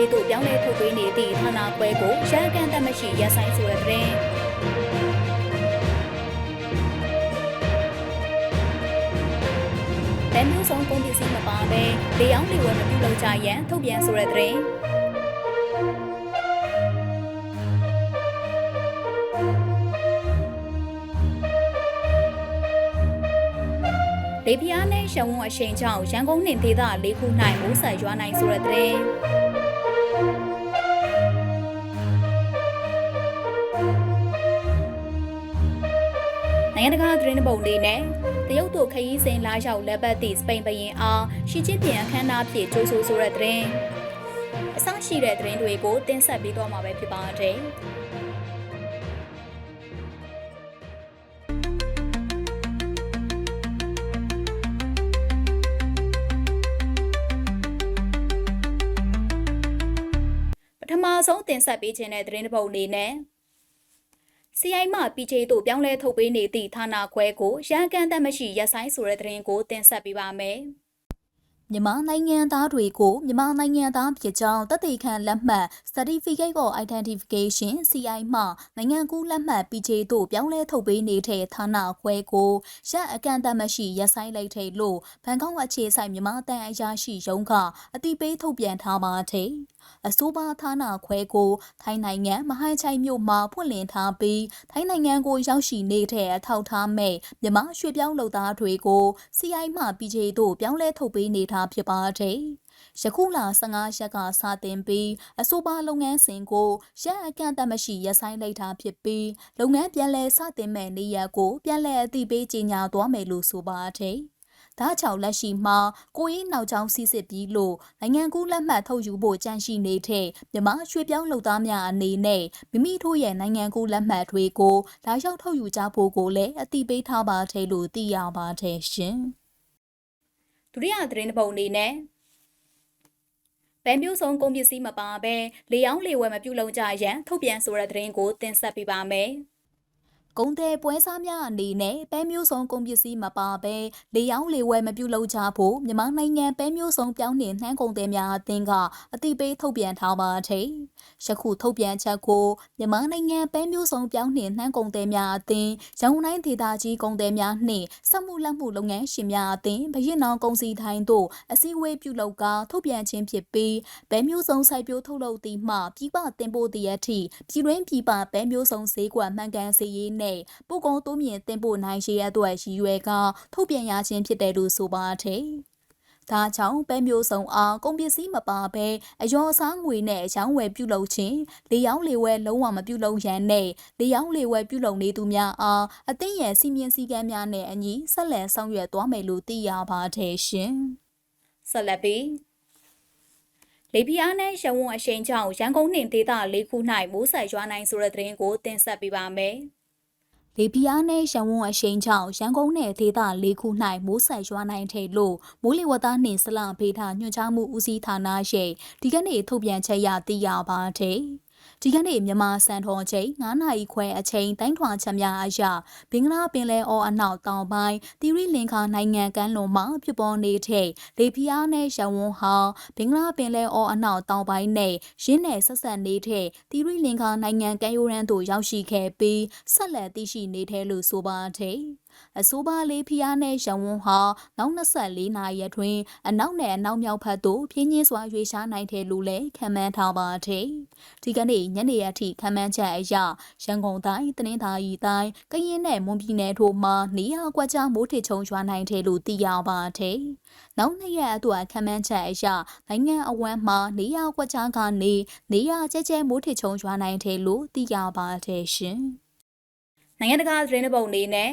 အိုင်းမှာ PJ တို့ပြောင်းလဲထုတ်ပေးနေသည့်ဌာနခွဲကိုရန်ကန်တက်မရှိရပ်ဆိုင်ဆိုတဲ့သတင်းတန်မျိုးဆုံးကုန်ပစ္စည်းမပါဘဲလေအောင်လေဝယ်မပြုလုပ်ကြရန်ထုတ်ပြန်ဆိုတဲ့သတင်းလေပြားနဲ့ရှဝုံအရှိန်ကြောင့်ရန်ကုန်နှင့်ဒေသ၄ခု၌မိုးဆက်ရွာနိုင်ဆိုတဲ့သတ နိုင်ငံတကာသတင်းတစ်ပုဒ်လေးနဲ့တရုတ်တို့ခရီးစဉ်လာရောက်လက်ပတ်သည့်စပိန်ဘရင်အားရှီကျင်းပြန်အခမ်းအနားဖြင့်ကြိုးဆိုဆိုတဲ့သတင်းအစရှိတဲ့သတင်းတွေကိုတင်ဆက်ပေးသွားမှာပဲဖြစ်ပါတယ်။ပထမဆုံးတင်ဆက်ပေးခြင်းတဲ့သတင်းတစ်ပုဒ်အနေနဲ့ CI မှ PJ တို့ပြောင်းလဲထုတ်ပေးနေသည့်ဌာနခွဲကိုရန်ကန်သက်မရှိရပ်ဆိုင်ဆိုတဲ့သတင်းကိုတင်ဆက်ပေးပါမယ်။ မြန်မာနိုင်ငံသားတွေကိုမြန်မာနိုင်ငံသားဖြစ်ကြောင်းတသက်ခံလက်မှတ် Certificate of Identification CI မှနိုင်ငံကူးလက်မှတ် PJ တို့ပြောင်းလဲထုတ်ပေးနေတဲ့ဌာနခွဲကိုရအကန့်အသတ်မရှိရပ်ဆိုင်လိုက်တဲ့လို့ဘန်ကောက်အခြေစိုက်မြန်မာတန်အရာရှိရုံးကအတိပေးထုတ်ပြန်ထားပါတယ်။အဆိုပါဌာနခွဲကိုထိုင်းနိုင်ငံမဟိုင်းချိုင်မြို့မှာဖွင့်လှစ်ထားပြီးထိုင်းနိုင်ငံကိုရောက်ရှိနေတဲ့အထောက်ထားမဲ့မြန်မာရွှေပြောင်းလုပ်သားတွေကို CI မှ PJ တို့ပြောင်းလဲထုတ်ပေးနေတာဖြစ်ပါတယ်။ယခုလ15ရက်ကစတင်ပြီးအဆိုပါလုပ်ငန်းစဉ်ကိုရက်အကန့်အသတ်မရှိရပ်ဆိုင်းလိုက်တာဖြစ်ပြီးလုပ်ငန်းပြန်လည်စတင်မဲ့နေရက်ကိုပြန်လည်အသိပေးကြေညာသွားမယ်လို့ဆိုပါတယ်။ဒါကြောင့်လက်ရှိမှာကိုရေးနောက်ချောင်းစီစစ်ပြီးလို့နိုင်ငံကူးလက်မှတ်ထုတ်ယူဖို့ကြန့်ရှိနေတဲ့မြမရွှေပြောင်းလုပ်သားများအနေနဲ့မိမိတို့ရဲ့နိုင်ငံကူးလက်မှတ်တွေကိုလာရောက်ထုတ်ယူကြဖို့ကိုလည်းအတိပေးထားပါတယ်လို့သိရပါတယ်ရှင်။ ဒုတိယသတင်းတစ်ပုဒ်အနေနဲ့ဗန်မျိုးစုံကုန်ပစ္စည်းမပါဘဲလေယောင်းလေဝယ်မပြုလုပ်ကြရန်ထုတ်ပြန်ဆိုတဲ့သတင်းကိုတင်ဆက်ပေးပါမယ်။ကုန်းတဲ့ပွဲစားများအနေနဲ့ပဲမျိုးစုံကုန်ပစ္စည်းမပါဘဲလေယောင်းလေဝဲမပြုလုပ်ကြဖို့မြန်မာနိုင်ငံပဲမျိုးစုံပြောင်းနှင်နှမ်းကုန်တဲ့များအသင်းကအတိပေးထုတ်ပြန်ထားပါတ ယ်။ယခုထုတ်ပြန်ချက်ကိုမြန်မာနိုင်ငံပဲမျိုးစုံပြောင်းနှင်နှမ်းကုန်တဲ့များအသင်းရန်ကုန်တိုင်းဒေသကြီးကုန်တဲ့များနှင့်စက်မှုလက်မှုလုပ်ငန်းရှင်များအသင်းဘရင်နောင်ကုန်စည်ထိုင်းတို့အစည်းအဝေးပြုလုပ်ကထုတ်ပြန်ခြင်းဖြစ်ပြီးပဲမျိုးစုံစိုက်ပျိုးထုတ်လုပ်သည့်မှပြည်ပတင်ပို့သည့်အထိပြည်တွင်းပြည်ပပဲမျိုးစုံဈေးကွက်မှန်ကန်စေရေးနဲ့ပို့ကုန်တိုးမြင့်တင်ပို့နိုင်ရေးအတွက်ရည်ရွယ်ကထုတ်ပြန်ရခြင်းဖြစ်တယ်လို့ဆိုပါတယ်။ ဒါကြောင့်ပဲမျိုးစုံအားကုန်ပစ္စည်းမပါဘဲအယောအစားငွေနဲ့အယောင်းဝယ်ပြုလုပ်ခြင်းလေယောင်းလေဝဲလုံးဝမပြုလုပ်ရန်နဲ့လေယောင်းလေဝဲပြုလုပ်နေသူများအားအသိဉာဏ်စီမင်းစည်းကမ်းများနဲ့အညီဆက်လက်ဆောင်ရွက်သွားမယ်လို့သိရပါတယ်ရှင်။ဆက်လက်ပြီးလေပြင်းနဲ့ရဝုံအရှိန်ကြောင့်ရန်ကုန်နှင့်ဒေသ၄ခု၌မိုးဆက်ရွာနိုင်ဆိုတဲ့သတင်းကိုတင်ဆက်ပေးပါမယ်။ လေပြင်းနဲ့ရန်ဝုံအရှိန်ကြောင့်ရန်ကုန်နယ်ဒေသ၄ခု၌မိုးဆက်ရွာနိုင်တယ်လို့မိုးလေဝသနှင့်စလဖေးထားညွှန်ကြားမှုဦးစီးဌာနရဲ့ဒီကနေ့ထုတ်ပြန်ချက်ရသိရပါတယ်။ ဒီကနေ့မြန်မာစံတော်ချိန်9နာရီခွဲအချိန်တိုင်းထွာချက်များအရဘင်္ဂလားပင်လယ်အော်အနောက်တောင်ပိုင်းတီရီလင်္ကာနိုင်ငံကမ်းလွန်မှာဖြစ်ပေါ်နေတဲ့လေပြင်းနဲ့ရဝန်းဟာဘင်္ဂလားပင်လယ်အော်အနောက်တောင်ပိုင်းနဲ့ရင်းနယ်ဆက်ဆက်နေတဲ့တီရီလင်္ကာနိုင်ငံကမ်းရိုးတန်းသို့ရောက်ရှိခဲ့ပြီးဆက်လက်သိရှိနေတဲ့လို့ဆိုပါတယ်။ အဆိုပါလေးဖျားနဲ့ရဝန်းဟာနောက်24နာရီအတွင်းအနောက်နဲ့အနောက်မြောက်ဘက်သို့ပြင်းပြင်းစွာရွေ့ရှားနိုင်တယ်လို့လည်းခန့်မှန်းထားပါတယ်။ဒီကနေ့ညနေအထိခန့်မှန်းချက်အရရန်ကုန်တိုင်းတနင်္သာရီတိုင်းကရင်နဲ့မွန်ပြည်နယ်တို့မှာနေရာကွက်ကြားမိုးထစ်ချုံရွာနိုင်တယ်လို့သိရပါတယ်။နောက်နှစ်ရက်အတွက်ခန့်မှန်းချက်အရနိုင်ငံအဝန်းမှာနေရာကွက်ကြားကနေနေရာကျဲကျဲမိုးထစ်ချုံရွာနိုင်တယ်လို့သိရပါတယ်ရှင်။နိုင်ငံတကာသတင်းပုံအနေနဲ့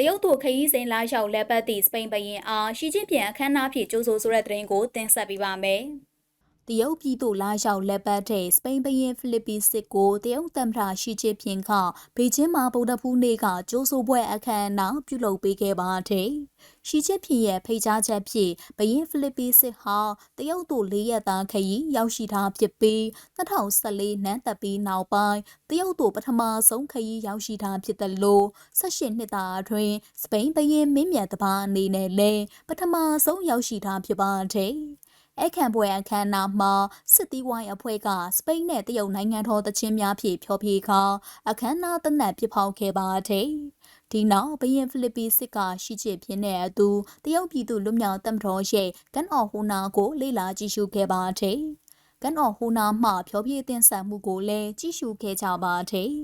တရုတ်တို့ခရီးစဉ်လာရောက်လက်ပတ်သည့်စပိန်ဘရင်အားရှီကျင်းပြန်အခမ်းအနားဖြင့်ကြိုးဆိုဆိုတဲ့သတင်းကိုတင်ဆက်ပေးပါမယ်။တရုတ်ပြည်သို့လာရောက်လက်ပတ်တဲ့စပိန်ဘရင်ဖိလစ်ပင်းစစ်ကိုတရုတ်သမ္မတရှီကျင်းဖျင်ကဘေကျင်းမှာဗုဒ္ဓဖူးနေ့ကကျိုးဆိုပွဲအခမ်းအနားပြုလုပ်ပေးခဲ့ပါတယ်။ ရှီကျင်းဖျင်ရဲ့ဖိတ်ကြားချက်ဖြင့်ဘရင်ဖိလစ်ပင်းစစ်ဟာတရုတ်သို့၄ရက်သားခရီးရောက်ရှိထားဖြစ်ပြီး2014နန်းသက်ပြီးနောက်ပိုင်းတရုတ်သို့ပထမဆုံးခရီးရောက်ရှိထားဖြစ်တယ်လို့18နှစ်သားအတွင်းစပိန်ဘရင်မင်းမြတ်တပါအနေနဲ့လည်းပထမဆုံးရောက်ရှိထားဖြစ်ပါတယ်။အခမ်းပွဲအခမ်းအနားမှာစစ်တီးဝိုင်းအဖွဲ့ကစပိန်နဲ့တရုတ်နိုင်ငံတော်တချင်းများဖြင့်ဖျော်ဖြေခါအခမ်းအနားတနက်ပြဖောက်ခဲ့ပါတယ်။ ဒီနောက်ဘရင်ဖိလစ်ပင်းစစ်ကရှိချစ်ပြင်းတဲ့အတူတရုတ်ပြည်သူလူမျိုးတမတော်ရဲ့ကန်အော်ဟူနာကိုလေ့လာကြည့်ရှုခဲ့ပါတယ်။ကန်အော်ဟူနာမှဖျော်ဖြေတင်ဆက်မှုကိုလည်းကြည့်ရှုခဲ့ကြပါတယ်။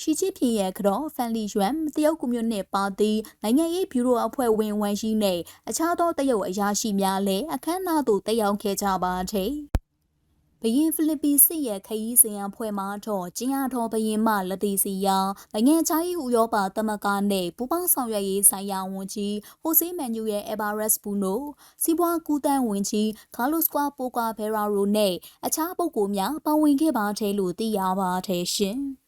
ရှီချစ်ဖီရဲ့ကတော့ဖန်လီယွမ်တရုတ်ကွန်မြူနစ်ပါတီနိုင်ငံရေးဘျူရိုအဖွဲ့ဝင်ဝန်ရှိနဲ့အခြားသောတရုတ်အရာရှိများလည်းအခမ်းအနားသို့တက်ရောက်ခဲ့ကြပါတယ်။ ဘရင်ဖိလစ်ပင်းစစ်ရဲ့ခရီးစဉ်အဖွဲ့မှတော့ကျင်းရတော်ဘရင်မှလက်တီစီယာနိုင်ငံခြားရေးဥရောပသမဂ္ဂနဲ့ပူးပေါင်းဆောင်ရွက်ရေးဆိုင်ရာဝန်ကြီးဟိုဆေးမန်ညူရဲ့အဘာရက်စ်ဘူနိုစီးပွားကူးတန်းဝန်ကြီးကာလိုစကွာပိုကွာဘယ်ရာရိုနဲ့အခြားပုဂ္ဂိုလ်များပါဝင်ခဲ့ပါတယ်လို့သိရပါတယ်ရှင်။